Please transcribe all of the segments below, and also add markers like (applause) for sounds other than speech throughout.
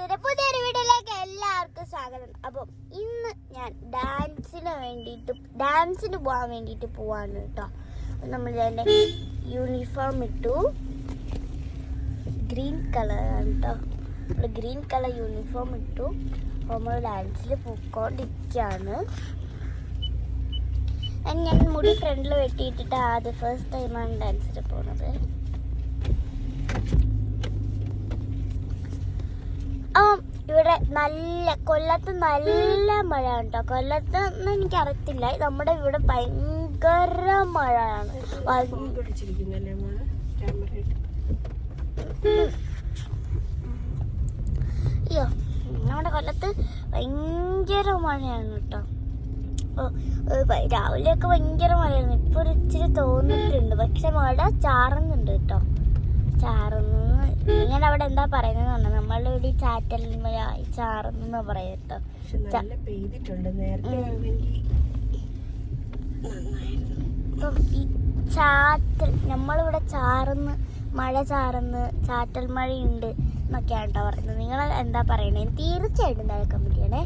യൂട്യൂബിന്റെ പുതിയൊരു വീഡിയോയിലേക്ക് എല്ലാവർക്കും സ്വാഗതം. അപ്പം ഇന്ന് ഞാൻ ഡാൻസിന് വേണ്ടിയിട്ട് ഡാൻസിന് പോകാൻ വേണ്ടിയിട്ട് പോവാണ് കേട്ടോ. നമ്മൾ എന്റെ യൂണിഫോം ഇട്ടു. ഗ്രീൻ കളറാണ് കേട്ടോ. നമ്മൾ ഗ്രീൻ കളർ യൂണിഫോം ഇട്ടു. നമ്മൾ ഡാൻസിൽ പോയിക്കൊണ്ടിരിക്കുകയാണ്. ഞാൻ മുടി ഫ്രണ്ടിൽ വെട്ടിയിട്ടിട്ട് ആദ്യം ഫസ്റ്റ് ടൈമാണ് ഡാൻസിന് പോകുന്നത് ഇവിടെ നല്ല കൊല്ലത്ത് നല്ല മഴ കേട്ടോ കൊല്ലത്ത് ഒന്നും എനിക്ക് അറിയത്തില്ല നമ്മുടെ ഇവിടെ ഭയങ്കര മഴയാണ്. അയ്യോ നമ്മുടെ കൊല്ലത്ത് ഭയങ്കര മഴയാണ് കേട്ടോ. രാവിലെയൊക്കെ ഭയങ്കര മഴയാണ് ഇപ്പൊ ഒരു ഇച്ചിരി തോന്നിട്ടുണ്ട് പക്ഷെ മഴ ചാറുന്നുണ്ട് കേട്ടോ. ചാറുന്നു. നിങ്ങൾ അവിടെ എന്താ പറയുന്നത് നമ്മളുടെ ഇവിടെ ഈ ചാറ്റൽ മഴ ചാറുന്നു പറയാ കേട്ടോ. നല്ല പെയ്തിട്ടുണ്ട്. നേരത്തെ ഇപ്പം ഈ ചാറ്റൽ നമ്മളിവിടെ ചാറുന്ന് മഴ ചാറുന്ന് ചാറ്റൽ മഴയുണ്ട് എന്നൊക്കെയാണ് കേട്ടോ പറയുന്നത്. നിങ്ങൾ എന്താ പറയണേ? തീർച്ചയായിട്ടും താഴെ കമന്റ് ചെയ്യണേ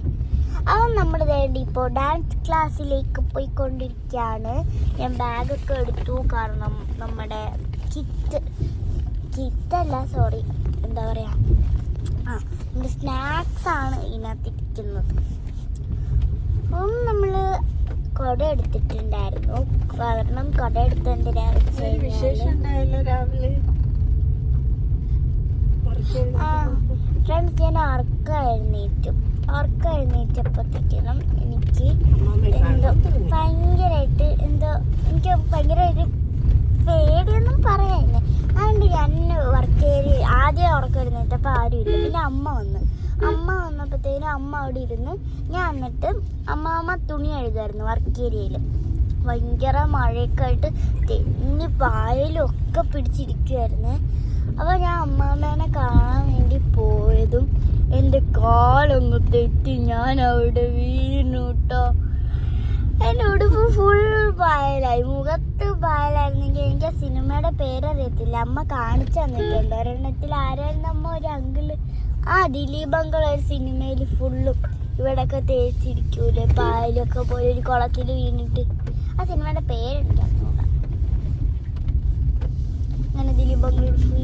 അപ്പം നമ്മൾ വേണ്ടി ഇപ്പോൾ ഡാൻസ് ക്ലാസ്സിലേക്ക് പോയിക്കൊണ്ടിരിക്കുകയാണ് ഞാൻ ബാഗൊക്കെ എടുത്തു. കാരണം നമ്മുടെ കിറ്റ് കിറ്റല്ല സോറി എന്താ പറയാ? ആ എന്റെ സ്നാക്സ് ആണ് ഇതിനകത്ത് ഇരിക്കുന്നത് അപ്പം നമ്മൾ കുട എടുത്തിട്ടുണ്ടായിരുന്നു. കാരണം കുട എടുത്ത് രാവിലെ. ആ ഫ്രണ്ട്സ് ഞാൻ അർക്ക എഴുന്നേറ്റു. അർക്ക എഴുന്നേറ്റപ്പോഴത്തേക്കും എനിക്ക് എന്തോ ഭയങ്കരമായിട്ട് എന്തോ എനിക്ക് ഭയങ്കര പേടിയൊന്നും പറയാനില്ല. അതുകൊണ്ട് ഞാൻ വർക്ക് ചെയ്ത് ആദ്യം ഉറക്കം അപ്പോൾ ആരും ഇല്ല. പിന്നെ അമ്മ വന്ന്. അമ്മ വന്നപ്പോഴത്തേനും അമ്മ അവിടെ ഇരുന്ന് ഞാൻ എന്നിട്ട് അമ്മാമ്മ തുണി എഴുതായിരുന്നു വർക്ക് ഏരിയയിൽ ഭയങ്കര മഴയൊക്കെ ആയിട്ട് തെന്നി പായലും ഒക്കെ പിടിച്ചിരിക്കുമായിരുന്നേ അപ്പോൾ ഞാൻ അമ്മാമ്മേനെ കാണാൻ വേണ്ടി പോയതും എന്റെ കാലൊന്ന് തെറ്റി ഞാൻ അവിടെ വീണു കേട്ടോ എന്റെ ഉടുപ്പ് ഫുൾ പായലായി. മുഖത്ത് പായലായിരുന്നെങ്കിൽ എനിക്ക് ആ സിനിമയുടെ പേരറിയത്തില്ല. അമ്മ കാണിച്ചു തന്നിട്ടുണ്ട്. ഒരെണ്ണത്തിൽ ആരായിരുന്നു അമ്മ? ഒരു അങ്കിൾ. ആ ദിലീപ് അങ്കിൾ ഒരു സിനിമയിൽ ഫുള്ളും ഇവിടെയൊക്കെ തേച്ചിരിക്കൂലേ? പായലൊക്കെ പോയി ഒരു കുളത്തിൽ വീണിട്ട്. ആ സിനിമയുടെ പേരെനിക്ക് അങ്ങനെ ദിലീപ് അങ്കിൾ ഫുൾ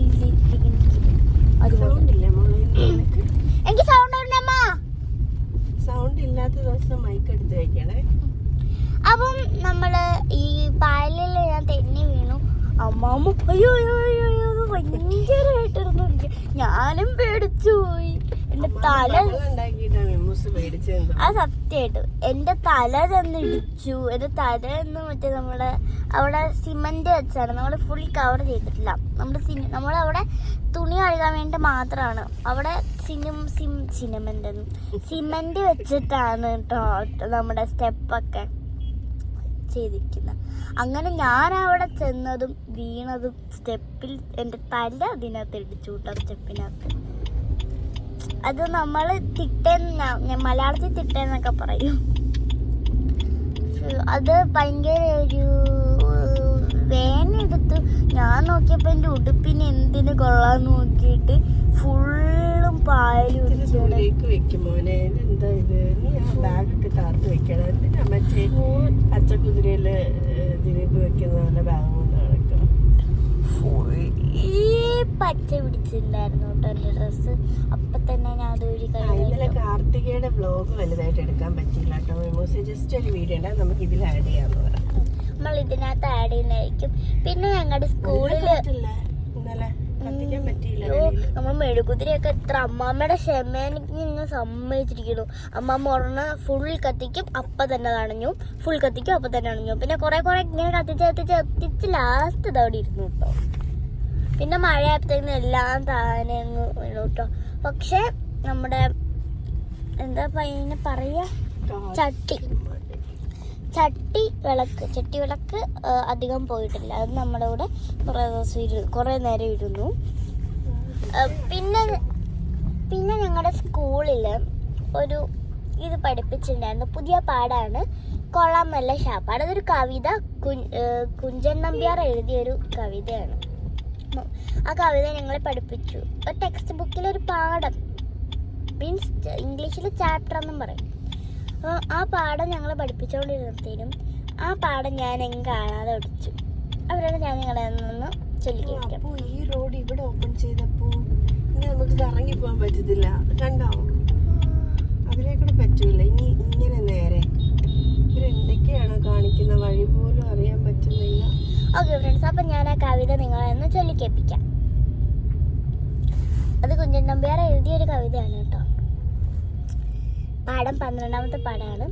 അതുപോലെ സൗണ്ട് ഇല്ല മോളെ നിനക്ക് എനിക്ക് സൗണ്ട് ഉണ്ടമ്മ സൗണ്ട് ഇല്ലാത്ത ദിവസം മൈക്ക് എടുത്ത് വെക്കണേ അപ്പം നമ്മൾ ഈ പായലിൽ ഞാൻ തെന്നി വീണു അയ്യോ അയ്യോ അയ്യോ അയ്യോ ഭയങ്കരമായിട്ടിരുന്നു. ഞാനും പേടിച്ചു പോയി. എന്റെ തല ആ സത്യമായിട്ട്. എന്റെ തല ചെന്ന് ഇടിച്ചു. എന്റെ തല എന്ന് മറ്റേ നമ്മൾ അവിടെ സിമന്റ് വെച്ചാണ്. നമ്മൾ ഫുൾ കവർ ചെയ്തിട്ടില്ല. നമ്മുടെ സിനി നമ്മളവിടെ തുണി കഴുകാൻ വേണ്ടി മാത്രമാണ് അവിടെ സിനിമ സിം സിനിമന്റ് സിമന്റ് വെച്ചിട്ടാണ് കേട്ടോ നമ്മുടെ സ്റ്റെപ്പൊക്കെ. ചെയ്തിരിക്കുന്നത് അങ്ങനെ ഞാൻ അവിടെ ചെന്നതും വീണതും സ്റ്റെപ്പിൽ എന്റെ തല അതിനകത്ത് ഇടിച്ചു കേട്ടോ സ്റ്റെപ്പിനകത്ത്. അത് നമ്മൾ തിട്ടെന്ന മലയാളത്തിൽ തിട്ടെന്നൊക്കെ പറയും. അത് ഭയങ്കര ഒരു വേനെടുത്ത് ഞാൻ നോക്കിയപ്പോൾ എന്റെ ഉടുപ്പിന് എന്തിന് കൊള്ളാന്ന് നോക്കിയിട്ട് ഫുള്ളും പായലും വെക്കും മോനെ. എന്താ ഇത്? താർത്ത് വെക്കണം എന്തിനാ മറ്റേ അച്ചക്കുതിരയിൽ ദിലീപ് വെക്കുന്ന പോലെ ബാഗ് കൊണ്ട് നടക്കണം പച്ച പിടിച്ചിട്ടുണ്ടായിരുന്നു കേട്ടോ എന്റെ ഡ്രസ്സ്. അപ്പൊ തന്നെ ഞാൻ ഇന്നലെ കഴിഞ്ഞു. കാർത്തികയുടെ വ്ലോഗ് വലുതായിട്ട് എടുക്കാൻ പറ്റില്ല കേട്ടോ ജസ്റ്റ് ഒരു വീഡിയോ ഉണ്ടാകും നമുക്ക് ഇതിൽ ആഡ് ചെയ്യാന്ന് പറയാം. നമ്മൾ ഇതിനകത്ത് ആഡ് ചെയ്യുന്നതായിരിക്കും. പിന്നെ ഞങ്ങളുടെ സ്കൂളിൽ ഇന്നലെ കത്തിക്കാൻ പറ്റിയില്ല നമ്മൾ മെഴുകുതിരിയൊക്കെ എത്ര അമ്മാമ്മയുടെ ക്ഷമേനിക്ക് സമ്മതിച്ചിരിക്കുന്നു. അമ്മാമ്മ ഒരെണ്ണം ഫുൾ കത്തിക്കും അപ്പൊ തന്നെ തണഞ്ഞു ഫുൾ കത്തിക്കും അപ്പൊ തന്നെ അണഞ്ഞു പിന്നെ കുറെ കുറെ ഇങ്ങനെ കത്തിച്ച് കത്തിച്ച് കത്തിച്ച് ലാസ്റ്റ് ഇതവിടെ ഇരുന്നു കേട്ടോ പിന്നെ മഴയായപ്പോഴത്തേക്കും എല്ലാം താനെ അങ്ങ് വീണു കേട്ടോ പക്ഷെ നമ്മുടെ എന്താ പയ്യനെ പറയാ? ചട്ടി. ചട്ടി വിളക്ക് ചട്ടി വിളക്ക് അധികം പോയിട്ടില്ല. അത് നമ്മുടെ കൂടെ കുറേ ദിവസം ഇരു കുറേ നേരം ഇരുന്നു. പിന്നെ പിന്നെ ഞങ്ങളുടെ സ്കൂളിൽ ഒരു ഇത് പഠിപ്പിച്ചിട്ടുണ്ടായിരുന്നു. പുതിയ പാടാണ് കൊള്ളാം നല്ല ഷാപ്പാട് അതൊരു കവിത കുഞ്ചൻ നമ്പ്യാർ എഴുതിയ ഒരു കവിതയാണ്. ആ കവിത ഞങ്ങളെ പഠിപ്പിച്ചു. ടെക്സ്റ്റ് ബുക്കിൽ ഒരു പാഠം. മീൻസ് ഇംഗ്ലീഷിൽ ചാപ്റ്റർ എന്നും പറയും. ആ പാഠം ഞങ്ങൾ പഠിപ്പിച്ചുകൊണ്ടിരുന്നത്തേനും ആ പാഠം ഞാൻ എങ്ങും കാണാതെ ഒടിച്ചു. അവരോട് ഞാൻ നിങ്ങളെ നിന്ന് ചൊല്ലിക്കേൾക്കാം അപ്പോ ഈ റോഡ് ഇവിടെ ഓപ്പൺ ചെയ്തപ്പോ ഇനി നമുക്ക് ഇറങ്ങി പോകാൻ പറ്റത്തില്ല. കണ്ടോ? അതിലേക്കൂടെ പറ്റൂല. ഇനി ഇങ്ങനെ നേരെ. ഇവരെന്തൊക്കെയാണോ കാണിക്കുന്ന വഴി പോലും അറിയാൻ പറ്റുന്നില്ല. ഓക്കെ ഫ്രണ്ട്സ് അപ്പം ഞാൻ ആ കവിത നിങ്ങളെ ഒന്ന് അത് കുഞ്ചൻ നമ്പ്യാർ എഴുതിയൊരു കവിതയാണ് കേട്ടോ. പാഠം പന്ത്രണ്ടാമത്തെ പാഠമാണ്.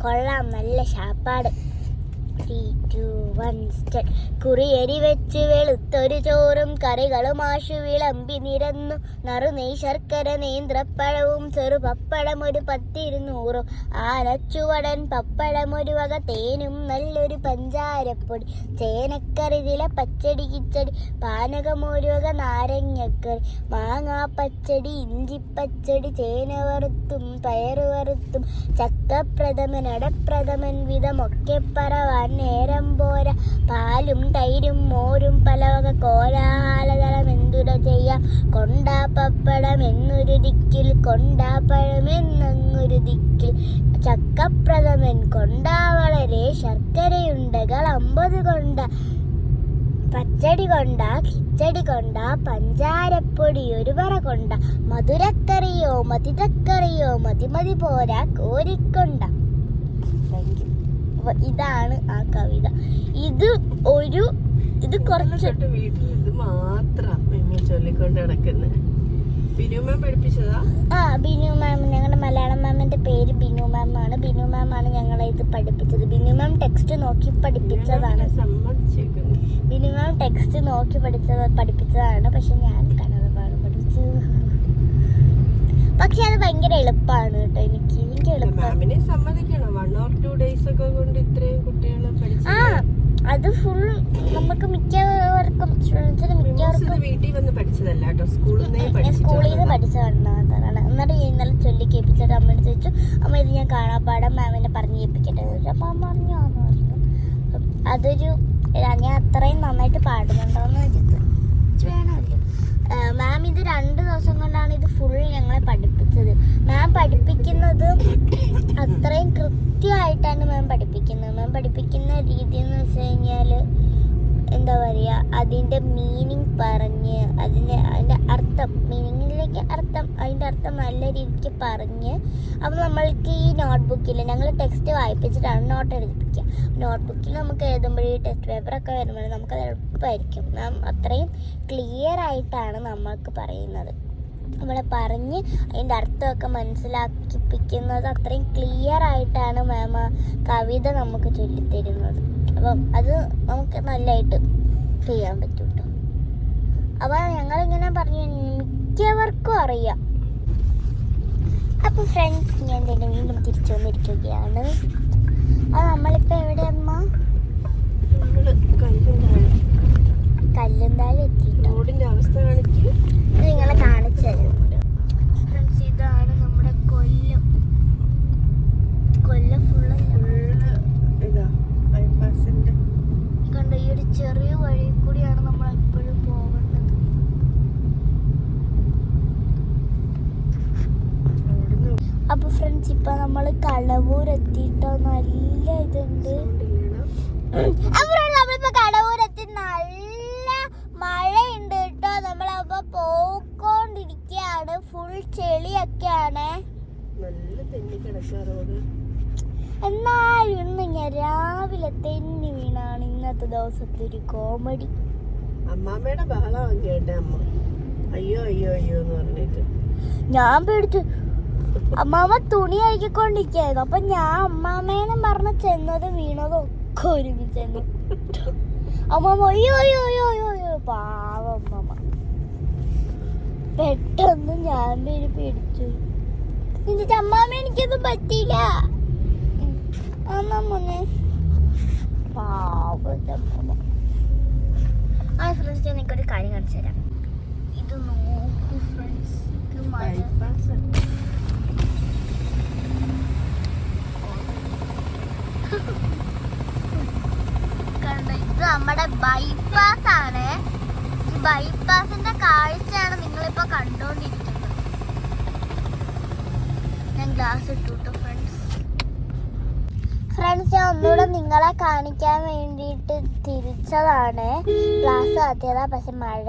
കൊള്ളാം നല്ല ശാപ്പാട്. ത്രീ ടു കുറിയരി വെച്ച് വെളുത്തൊരു ചോറും കറികളും ആശു വിളമ്പി നിരന്നു. നറുനെയ് ശർക്കര നേന്ത്രപ്പഴവും ചെറു പപ്പടം ഒരു പത്തിരുന്നൂറും. ആനച്ചുവടൻ പപ്പടം ഒരു വക തേനും നല്ലൊരു പഞ്ചാരപ്പൊടി. ചേനക്കറി ചില പച്ചടി കിച്ചടി. പാനകം ഒരു വക നാരങ്ങക്കറി. മാങ്ങാ പച്ചടി ഇഞ്ചിപ്പച്ചടി ചേന വറുത്തും പയറ് വറുത്തും ചക്കപ്രഥമൻ അടപ്രഥമൻ വിധമൊക്കെ പറവാൻ നേരം പോരാ. പാലും തൈരും മോരും പലവക കോലാഹലതളം എന്തുട ചെയ്യാം? കൊണ്ടാ പപ്പടം എന്നൊരു ദിക്കിൽ കൊണ്ടാ പഴം എന്നങ്ങൊരു ദിക്കിൽ. ചക്കപ്രഥമൻ കൊണ്ടാ വളരെ ശർക്കരയുണ്ടകൾ അമ്പത് കൊണ്ട. പച്ചടി കൊണ്ട കിച്ചടി കൊണ്ട പഞ്ചാരപ്പൊടി ഒരു പറ കൊണ്ട. മധുരക്കറിയോ മതിതക്കറിയോ മതി മതി പോരാ കോരിക്കൊണ്ട. Thank you. അപ്പൊ ഇതാണ് ആ കവിത. ഇത് ഒരു ഇത് കുറച്ച് വീട്ടിൽ ഇത് മാത്രം ചൊല്ലിക്കൊണ്ട് നടക്കുന്നത് മാം പഠിപ്പിച്ചതാ? ആ ബിനു മാം. ഞങ്ങളുടെ മലയാളം മാമിന്റെ പേര് ബിനു മാം ആണ്. ബിനു മാം ആണ് ഞങ്ങളെ ഇത് പഠിപ്പിച്ചത്. ബിനു മാം ടെക്സ്റ്റ് നോക്കി പഠിപ്പിച്ചതാണ്. ബിനു മാം ടെക്സ്റ്റ് നോക്കി പഠിച്ചത് പഠിപ്പിച്ചതാണ്. പക്ഷെ ഞാൻ പാഠം പഠിച്ചു. പക്ഷെ അത് ഭയങ്കര എളുപ്പമാണ് കേട്ടോ എനിക്ക്. എനിക്ക് എളുപ്പം മാമിനെ സമ്മതിക്കണം വൺ ഓർ ടു ഡേയ്സ് ഒക്കെ കൊണ്ട് ഇത്രയും കുട്ടികൾ ആ അത് ഫുൾ നമുക്ക് മിക്കവർക്കും സ്റ്റുഡൻസിന് മിക്കവർക്കും വീട്ടിൽ വന്ന് പഠിച്ചതല്ല കേട്ടോ. സ്കൂളിൽ നിന്നേ സ്കൂളിൽ പഠിച്ചതാണ് എന്നിട്ട് ഇന്നലെ ചൊല്ലി കേൾപ്പിച്ചിട്ട് അമ്മയോട് ചോദിച്ചു അമ്മ ഇത് ഞാൻ കാണാപ്പാടം മാമിനെ പറഞ്ഞു കേൾപ്പിക്കട്ടെ ചോദിച്ചു. അപ്പം അമ്മ പറഞ്ഞു ആന്ന് പറഞ്ഞു. അതൊരു ഞാൻ അത്രയും നന്നായിട്ട് പാടുന്നുണ്ടോന്ന് വെച്ചിട്ട് വേണമല്ലോ. മാം ഇത് രണ്ട് ദിവസം കൊണ്ടാണ് ഇത് ഫുൾ ഞങ്ങളെ പഠിപ്പിച്ചത്. മാം പഠിപ്പിക്കുന്നത് അത്രയും കൃത്യമായിട്ടാണ് മാം പഠിപ്പിക്കുന്നത്. മാം പഠിപ്പിക്കുന്ന രീതി എന്ന് വെച്ച് കഴിഞ്ഞാൽ എന്താ പറയുക അതിന്റെ മീനിങ് പറഞ്ഞ് അതിന് അതിന്റെ അർത്ഥം മീനിങ്ങിലേക്ക് അർത്ഥം അതിന്റെ അർത്ഥം നല്ല രീതിക്ക് പറഞ്ഞ് അപ്പോൾ നമ്മൾക്ക് ഈ നോട്ട്ബുക്കിൽ ഞങ്ങൾ ടെക്സ്റ്റ് വായിപ്പിച്ചിട്ടാണ് നോട്ട് എഴുതിപ്പിക്കുക നോട്ട്ബുക്കിൽ നമുക്ക് എഴുതുമ്പോൾ ഈ ടെസ്റ്റ് പേപ്പറൊക്കെ വരുമ്പോൾ നമുക്കത് എളുപ്പമായിരിക്കും. നാം അത്രയും ക്ലിയർ ആയിട്ടാണ് നമ്മൾക്ക് പറയുന്നത്. നമ്മളെ പറഞ്ഞ് അതിന്റെ അർത്ഥമൊക്കെ മനസ്സിലാക്കിപ്പിക്കുന്നത് അത്രയും ക്ലിയർ ആയിട്ടാണ് മാം കവിത നമുക്ക് ചൊല്ലിത്തരുന്നത്. അപ്പം അത് നമുക്ക് നല്ലതായിട്ട് ചെയ്യാൻ പറ്റും കേട്ടോ അപ്പോൾ ഞങ്ങളിങ്ങനെ പറഞ്ഞു മിക്കവർക്കും അറിയാം. അപ്പോൾ ഫ്രണ്ട്സ് ഞാൻ തന്നെ വീണ്ടും തിരിച്ചു വന്നിരിക്കുകയാണ്. അത് നമ്മളിപ്പോൾ എവിടെ അമ്മ? കല്ലുന്താഴ് എത്തിയിട്ടോ. അവസ്ഥ നിങ്ങളെ കാണിച്ചു ഫ്രണ്ട്സ് ഇതാണ് നമ്മുടെ കൊല്ലം. കൊല്ലം ഫുള്ള് ഇതാ ബൈപ്പാസിന്റെ കണ്ട? ഈ ഒരു ചെറിയ വഴി കൂടിയാണ് നമ്മൾ എപ്പോഴും പോകേണ്ടത്. അപ്പൊ ഫ്രണ്ട്സ് ഇപ്പൊ നമ്മൾ കടവൂർ എത്തിയിട്ടോ നല്ല ഇതുണ്ട്. നമ്മളിപ്പോ കടവൂർ എത്തി. നല്ല മഴയുണ്ട് കേട്ടോ. നമ്മളപ്പോ പോയിക്കൊണ്ടിരിക്കുകയാണ് ഫുൾ ചെളിയൊക്കെയാണ്. നല്ല തെന്നി കിടക്കാ റോഡ്. എന്നാലും ഇന്ന് ഞാൻ രാവിലെ തെന്നി വീണാണ് ഇന്നത്തെ ദിവസത്തെ ഒരു കോമഡി അമ്മാമ്മയുടെ ബഹളം കേട്ടെ അമ്മ. അയ്യോ അയ്യോ അയ്യോ എന്ന് പറഞ്ഞിട്ട്. ഞാൻ പേടിച്ചു. അമ്മാമ്മ തുണി അഴിക്കൊണ്ടിരിക്കായിരുന്നു അപ്പൊ ഞാൻ അമ്മാമ്മേനെ പറഞ്ഞ് ചെന്നതും വീണതും ഒക്കെ ഒരുമിച്ച് അമ്മാമ്മ അയ്യോ അയ്യോ അയ്യോ അയ്യോ അയ്യോ പാവം അമ്മാമ്മ. പെട്ടെന്ന് ഞാൻ പേര് പേടിച്ചു. എന്നിട്ട് അമ്മാമ്മ എനിക്കൊന്നും പറ്റിയില്ല. അമ്മമ്മ മോനെ ആ ഫ്രണ്ട്സ് ഞാൻ എനിക്കൊരു കാര്യം കാണിച്ചു തരാം. ഇത് നോക്കൂ ഫ്രണ്ട്സ് ഇത് കണ്ടോ ഇത് നമ്മുടെ ബൈപ്പാസ് ആണ്. ഈ ബൈപ്പാസിന്റെ കാഴ്ചയാണ് നിങ്ങളിപ്പോ കണ്ടോണ്ടിരിക്കുന്നത്. ഗ്ലാസ് ഇട്ടു ഫ്രണ്ട്സ് ഫ്രണ്ട്സ് ഞാൻ ഒന്നുകൂടെ നിങ്ങളെ കാണിക്കാൻ വേണ്ടിയിട്ട് തിരിച്ചതാണ്. ക്ലാസ് കത്തിയതാ പക്ഷെ മഴ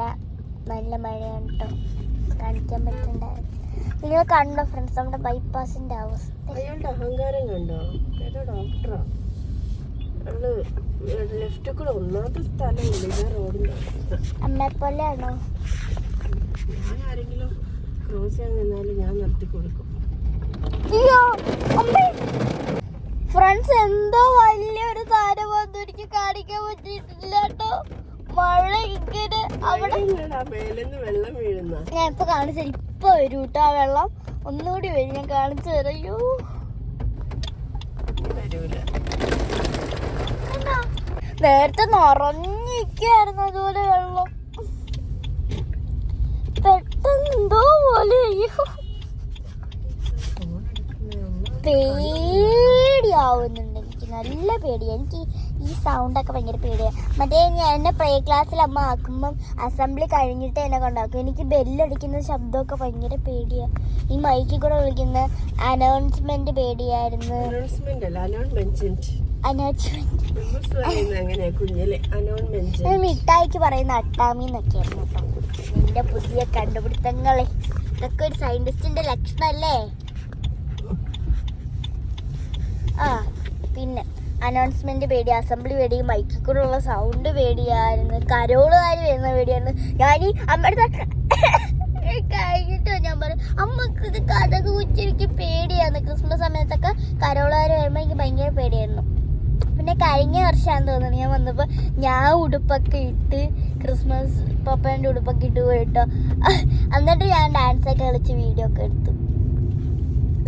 നല്ല മഴയാണ് കേട്ടോ കാണിക്കാൻ പറ്റണ്ട നിങ്ങൾ കണ്ടോ ഫ്രണ്ട്സ് നമ്മുടെ ബൈപ്പാസിന്റെ അവസ്ഥ? അഹങ്കാരം കണ്ടോ? ഡോക്ടറാ ലെഫ്റ്റ് കൂടെ ഒന്നാമത്തെ സ്ഥലമില്ല ഇതാ റോഡിന്റെ അമ്മയെ പോലെയാണോ ഞാൻ ആരെങ്കിലും ക്രോസ് ചെയ്യാൻ നിന്നാലും ഞാൻ നിർത്തി കൊടുക്കും അയ്യോ അമ്മേ! ഫ്രണ്ട്സ് എന്തോ വലിയൊരു സാധനം വന്നു. എനിക്ക് കാണിക്കാൻ പറ്റിയിട്ടില്ല കേട്ടോ. മഴ ഇങ്ങനെ അവിടെ വെള്ളം വീഴുന്ന. ഞാൻ ഇപ്പൊ കാണിച്ചു തരാം ഇപ്പൊ വരും കേട്ടോ ആ വെള്ളം. ഒന്നുകൂടി വരും ഞാൻ കാണിച്ചു തരയ്യോ? നേരത്തെ നിറഞ്ഞിരിക്കായിരുന്നു അതുപോലെ വെള്ളം. പെട്ടെന്ന് എന്തോ പോലെ അയ്യോ. അമ്മ പേടിയാവുന്നുണ്ട് എനിക്ക് നല്ല പേടിയാണ് എനിക്ക് ഈ സൗണ്ടൊക്കെ ഭയങ്കര പേടിയാണ് മറ്റേ ഞാൻ എന്നെ പ്രേ ക്ലാസ്സിൽ അമ്മ ആക്കുമ്പം അസംബ്ലി കഴിഞ്ഞിട്ട് എന്നെ കൊണ്ടാക്കും. എനിക്ക് ബെല്ലടിക്കുന്ന ശബ്ദമൊക്കെ ഭയങ്കര പേടിയാണ് ഈ മൈക്കിൽ കൂടെ വിളിക്കുന്ന അനൗൺസ്മെന്റ് പേടിയായിരുന്നു. മിഠായിക്ക് പറയുന്ന അട്ടാമി എന്നൊക്കെയായിരുന്നു കേട്ടോ. എന്റെ പുതിയ കണ്ടുപിടുത്തങ്ങളെ. ഇതൊക്കെ ഒരു സയന്റിസ്റ്റിന്റെ ലക്ഷണല്ലേ ആ പിന്നെ അനൗൺസ്മെന്റ് പേടി അസംബ്ലി പേടി മൈക്കിൽ കൂടെ ഉള്ള സൗണ്ട് പേടിയായിരുന്നു കരോളുകാർ വരുന്ന പേടിയായിരുന്നു. ഈ അമ്മയുടെ (coughs) കഴിഞ്ഞിട്ടോ ഞാൻ പറയും. അമ്മയ്ക്ക് ഇത് കഥക കുച്ചിരിക്ക് പേടിയായിരുന്നു ക്രിസ്മസ് സമയത്തൊക്കെ കരോളുകാർ വരുമ്പോൾ എനിക്ക് ഭയങ്കര പേടിയായിരുന്നു. പിന്നെ കഴിഞ്ഞ വർഷമാണെന്ന് തോന്നുന്നു ഞാൻ വന്നപ്പോൾ ഞാൻ ഉടുപ്പൊക്കെ ഇട്ട് ക്രിസ്മസ് പപ്പേന്റെ ഉടുപ്പൊക്കെ ഇട്ട് പോയിട്ടോ. എന്നിട്ട് ഞാൻ ഡാൻസൊക്കെ കളിച്ച് വീഡിയോ ഒക്കെ എടുത്തു.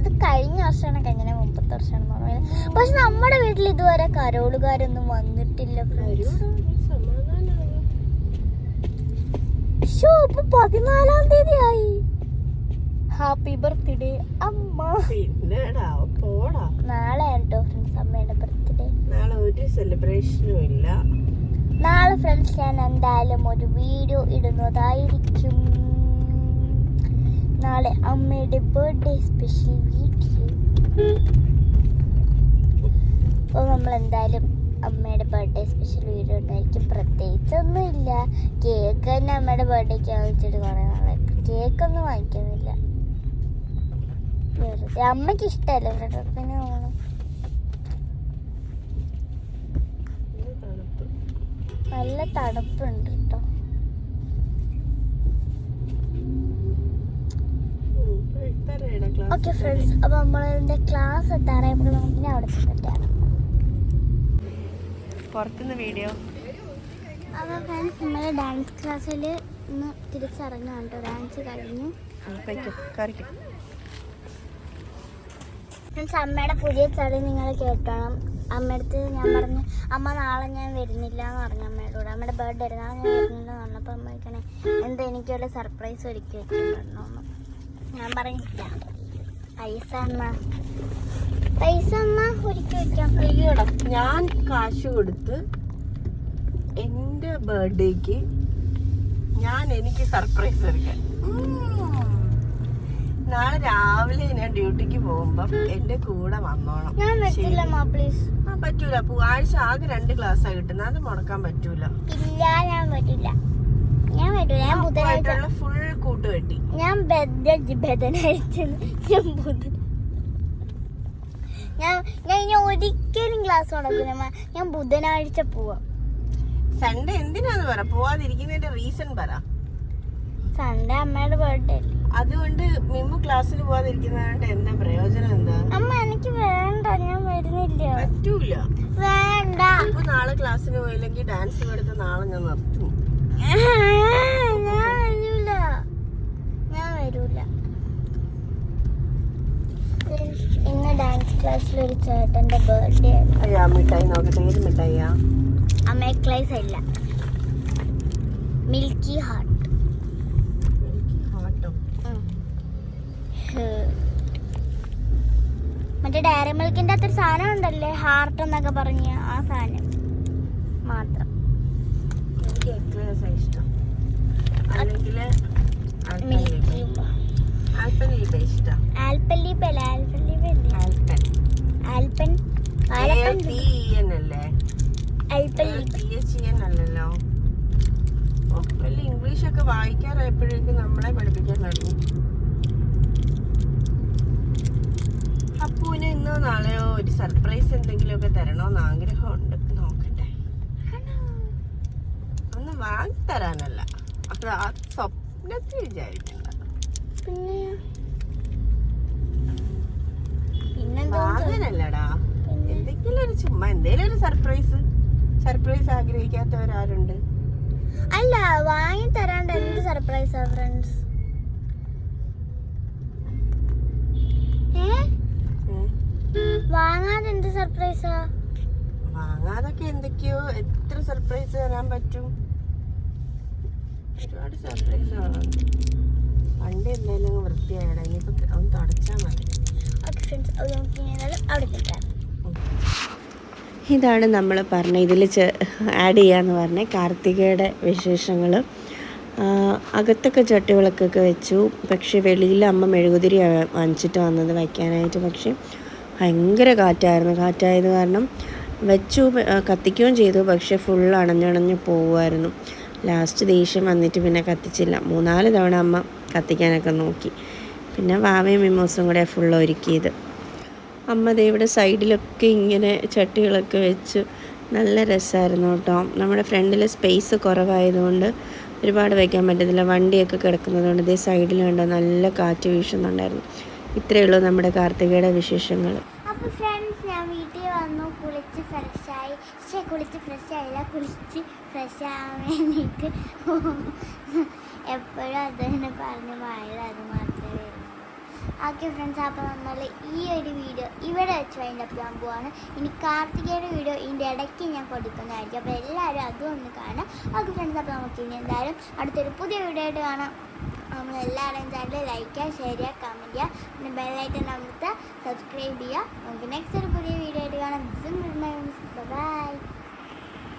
ഇത് കഴിഞ്ഞ വർഷമാണ് കഴിഞ്ഞ മുപ്പത്തെ വർഷമാണ് പറഞ്ഞത് പക്ഷെ നമ്മുടെ വീട്ടിൽ ഇതുവരെ കരോളുകാരൊന്നും വന്നിട്ടില്ല ഇപ്പൊ പതിനാലാം തീയതി ആയി ഹാപ്പി ബർത്ത്ഡേ അമ്മ നാളെ കേട്ടോ ഫ്രണ്ട്സ് അമ്മയുടെ ബർത്ത്ഡേ നാളെ ഒരു സെലിബ്രേഷനും ഇല്ല. നാളെ ഫ്രണ്ട്സ് ഞാൻ എന്തായാലും ഒരു വീഡിയോ ഇടുന്നതായിരിക്കും. നാളെ അമ്മയുടെ ബർത്ത്ഡേ സ്പെഷ്യൽ വീട്ടിൽ അപ്പോൾ നമ്മൾ എന്തായാലും അമ്മയുടെ ബർത്ത്ഡേ സ്പെഷ്യൽ വീഡിയോ ഉണ്ടായിരിക്കും. പ്രത്യേകിച്ചൊന്നും ഇല്ല കേക്ക് തന്നെ അമ്മയുടെ ബർത്ത്ഡേക്ക് വാങ്ങിച്ചിട്ട് കുറേ നാളെ കേക്കൊന്നും വാങ്ങിക്കുന്നില്ല. വെറുതെ അമ്മയ്ക്ക് ഇഷ്ടമല്ല. ഫ്രണ്ട് ഓണം നല്ല തണുപ്പുണ്ട്. ഓക്കെ. ഫ്രണ്ട്സ് അപ്പോൾ നമ്മളിതിന്റെ ക്ലാസ് നമുക്ക് അവിടെ ചെന്നിട്ടാണ് പുറത്തുനിന്ന് വീഡിയോ അപ്പോൾ ഫ്രണ്ട്സ് നമ്മൾ ഡാൻസ് ക്ലാസ്സിൽ ഇന്ന് തിരിച്ചിറങ്ങാണ് കേട്ടോ ഡാൻസ് കഴിഞ്ഞു ഫ്രണ്ട്സ് അമ്മയുടെ പുതിയ ചളി നിങ്ങൾ കേട്ടോണം. അമ്മയടുത്ത് ഞാൻ പറഞ്ഞു അമ്മ നാളെ ഞാൻ വരുന്നില്ല എന്ന് പറഞ്ഞു അമ്മയുടെ കൂടെ അമ്മയുടെ ബർത്ത്ഡേ നാളെ ഞാൻ വരുന്നില്ല എന്ന് പറഞ്ഞപ്പോൾ അമ്മ എന്താ എനിക്കൊരു സർപ്രൈസ് ഒരുക്കി വെച്ചിട്ടുണ്ടോ ഞാൻ പറഞ്ഞില്ല പൈസ എന്നാ പൈസ എന്നാ ഒരുക്കി വെക്കാം. അയ്യോടാ ഞാൻ കാശ് കൊടുത്ത് എന്റെ ബർത്ത്ഡേക്ക് ഞാൻ എനിക്ക് സർപ്രൈസ് ഒരുക്കാൻ. നാളെ രാവിലെ ഞാൻ ഡ്യൂട്ടിക്ക് പോകുമ്പോ എന്റെ കൂടെ വന്നോണം. ഞാൻ വെച്ചില്ല മാ പ്ലീസ്. ആ പറ്റൂല. ആഴ്ച ആകെ രണ്ട് ക്ലാസ്സാ കിട്ടുന്നത്. അത് മുടക്കാൻ പറ്റൂല. ഇല്ല ഞാൻ പറ്റില്ല ഞാൻ പറ്റൂല ഞാൻ ബുധനാഴ്ച ഫുൾ ബദ- ബുധനാഴ്ച ഞാൻ ഞാൻ ഞാൻ ഇനി ഒരിക്കലും ക്ലാസ് നടക്കില്ല ഞാൻ ബുധനാഴ്ച പോവാം. സൺഡേ എന്തിനാന്ന് പറ? പോവാതിരിക്കുന്നതിന്റെ റീസൺ പറ. സൺഡേ അമ്മയുടെ ബർത്ത്ഡേ അതുകൊണ്ട് മിമ്മു ക്ലാസ്സിൽ പോവാതിരിക്കുന്നതുകൊണ്ട് എന്താ പ്രയോജനം എന്താ? അമ്മ എനിക്ക് വേണ്ട. ഞാൻ വരുന്നില്ല. പറ്റൂല. വേണ്ട. അപ്പൊ നാളെ ക്ലാസ്സിന് പോയില്ലെങ്കിൽ ഡാൻസ് എടുത്ത് നാളെ ഞാൻ നിർത്തും. (laughs) വരൂല. ഇന്ന് ഡാൻസ് ക്ലാസ്സിൽ ഒരു ചേട്ടന്റെ ബർത്ത്ഡേ അയ്യാ മിഠായി നോക്കട്ടെ ഏത് മിഠായിയാ? അമേ ക്ലൈസ് അല്ല. മിൽക്കി ഹാർട്ട് മറ്റേ ഡയറി മിൽക്കിന്റെ അത്ര സാധനം ഉണ്ടല്ലേ? ഹാർട്ട് എന്നൊക്കെ പറഞ്ഞ ആ സാധനം. മാത്രം. എനിക്ക് ഇഷ്ടം. അല്ലെങ്കിൽ ഇംഗ്ലീഷ് ഒക്കെ വായിക്കാറായപ്പോഴേക്കും നമ്മളെ പഠിപ്പിക്കാൻ തുടങ്ങി അപ്പൂന് ഇന്നോ നാളെയോ ഒരു സർപ്രൈസ് എന്തെങ്കിലുമൊക്കെ തരണമെന്ന് ആഗ്രഹമുണ്ട് നോക്കട്ടെ ഒന്ന് വാങ്ങി തരാനല്ല അത് സ്വപ്നത്തിൽ വിചാരിക്കണ്ട പിന്നെ പിന്നെന്തോ? എന്തെങ്കിലും ഒരു ചുമ്മാ എന്തെങ്കിലും ഒരു സർപ്രൈസ് സർപ്രൈസ് ആഗ്രഹിക്കാത്തവരാരുണ്ട്. അല്ല വാങ്ങി തരാണ്ട് എന്ത് സർപ്രൈസാ ഫ്രണ്ട്സ് വാങ്ങാതെ എന്ത് സർപ്രൈസാ വാങ്ങാതൊക്കെ എന്തൊക്കെയോ എത്ര സർപ്രൈസ് തരാൻ പറ്റും. ഒരുപാട് സർപ്രൈസ് പണ്ട് എന്തായാലും വൃത്തിയായടാ ഇനിയിപ്പോൾ ഒന്ന് തുടച്ചാൽ മതി. ഇതാണ് നമ്മൾ പറഞ്ഞ ഇതിൽ ആഡ് ചെയ്യാന്ന് പറഞ്ഞ കാർത്തികയുടെ വിശേഷങ്ങൾ അകത്തൊക്കെ ചട്ടി വിളക്കൊക്കെ വെച്ചു. പക്ഷെ വെളിയിൽ അമ്മ മെഴുകുതിരി വാങ്ങിച്ചിട്ട് വന്നത് വയ്ക്കാനായിട്ട്. പക്ഷേ ഭയങ്കര കാറ്റായിരുന്നു. കാറ്റായത് കാരണം വെച്ചു കത്തിക്കുകയും ചെയ്തു. പക്ഷെ ഫുൾ അണഞ്ഞണഞ്ഞ് പോവുമായിരുന്നു. ലാസ്റ്റ് ദേഷ്യം വന്നിട്ട് പിന്നെ കത്തിച്ചില്ല. മൂന്നാൽ തവണ അമ്മ കത്തിക്കാനൊക്കെ നോക്കി. പിന്നെ വാവയും മിമോസും കൂടെ ഫുൾ ഒരുക്കിയത്. അമ്മ ഇവിടെ സൈഡിലൊക്കെ ഇങ്ങനെ ചട്ടികളൊക്കെ വെച്ച്. നല്ല രസമായിരുന്നു കേട്ടോ. നമ്മുടെ ഫ്രണ്ടിൽ സ്പേസ് കുറവായതുകൊണ്ട് ഒരുപാട് വയ്ക്കാൻ പറ്റത്തില്ല. വണ്ടിയൊക്കെ കിടക്കുന്നതുകൊണ്ട് ഇതേ സൈഡിൽ കണ്ടോ നല്ല കാറ്റ് വീശുന്നുണ്ടായിരുന്നു. ഇത്രയേ ഉള്ളൂ നമ്മുടെ കാർത്തികയുടെ വിശേഷങ്ങൾ. അപ്പോൾ ഫ്രണ്ട്സ് ഞാൻ വീട്ടിൽ വന്നു കുളിച്ച് ഫ്രഷായി. പക്ഷേ കുളിച്ച് ഫ്രഷായില്ല. കുളിച്ച് ഫ്രഷ് ആവാൻ വേണ്ടിയിട്ട് എപ്പോഴും അത് തന്നെ പറഞ്ഞ് വായത് അത് മാത്രമേ ഓക്കെ ഫ്രണ്ട്സ് അപ്പോൾ നമ്മൾ ഈ ഒരു വീഡിയോ ഇവിടെ വെച്ച് വൈൻഡ് അപ്പ് ചെയ്യാൻ പോവാണ്. ഇനി കാർത്തികയുടെ വീഡിയോ ഇതിന്റെ ഇടയ്ക്ക് ഞാൻ കൊടുക്കുന്നതായിരിക്കും. അപ്പോൾ എല്ലാവരും അതും ഒന്ന് കാണാം ഓക്കെ ഫ്രണ്ട്സ് അപ്പോൾ നമുക്ക് ഇനി എന്തായാലും അടുത്തൊരു പുതിയ വീഡിയോ ആയിട്ട് കാണാം. നമ്മൾ എല്ലാവരും ചാനൽ ലൈക്ക് ചെയ്യുക ഷെയർ ചെയ്യുക കമന്റ് ചെയ്യുക പിന്നെ ബെല്ലൈക്കൻ അമർത്തുക സബ്സ്ക്രൈബ് ചെയ്യുക നമുക്ക് നെക്സ്റ്റ് ഒരു പുതിയ വീഡിയോ ആയിട്ട് കാണാം. ബൈ